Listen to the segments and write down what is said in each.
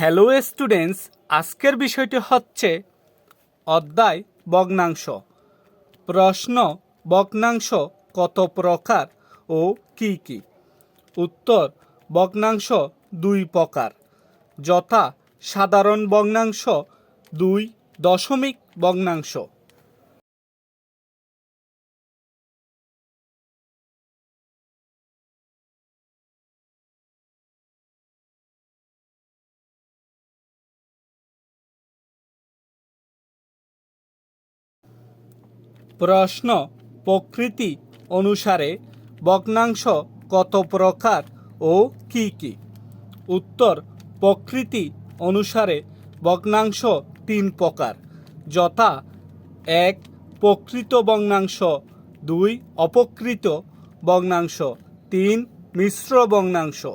Hello students আজকের বিষয়টি হচ্ছে অধ্যায় বগ্নাংশ প্রশ্ন, ভগ্নাংশ কত প্রকার ও কি কি? উত্তর বগ্নাংশ দুই প্রকার। যথা সাধারণ বগ্নাংশ দুই দশমিক ভগ্নাংশ। প্রশ্ন প্রকৃতি অনুসারে ভগ্নাংশ কত প্রকার ও কি কি? উত্তর, প্রকৃতি অনুসারে ভগ্নাংশ তিন প্রকার। যথা, এক, প্রকৃত ভগ্নাংশ, দুই অপকৃত ভগ্নাংশ, তিন, মিশ্র ভগ্নাংশ।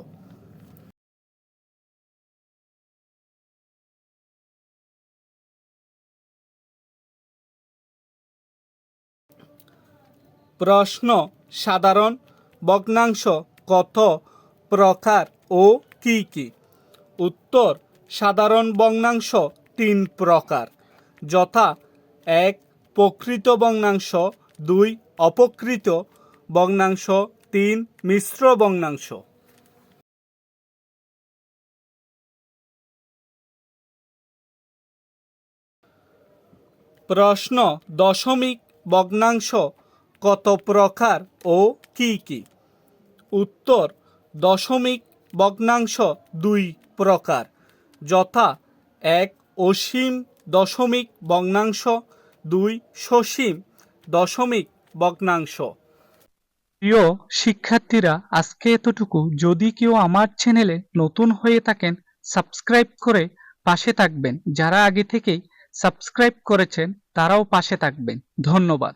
প্রশ্ন সাধারণ, ভগ্নাংশ কত প্রকার ও কি কি? উত্তর, সাধারণ ভগ্নাংশ তিন প্রকার। যথা, এক, প্রকৃত ভগ্নাংশ, দুই অপকৃত ভগ্নাংশ, তিন, মিশ্র ভগ্নাংশ। প্রশ্ন দশমিক ভগ্নাংশ কত প্রকার ও কি কি? উত্তর, দশমিক, ভগ্নাংশ দুই প্রকার। যথা এক অসীম দশমিক ভগ্নাংশ, দুই সসীম দশমিক ভগ্নাংশ। প্রিয় শিক্ষার্থীরা, আজকে এতটুকু। যদি কেউ আমার চ্যানেলে নতুন হয়ে থাকেন, সাবস্ক্রাইব করে পাশে থাকবেন। যারা আগে থেকেই সাবস্ক্রাইব করেছেন, তারাও পাশে থাকবেন। ধন্যবাদ।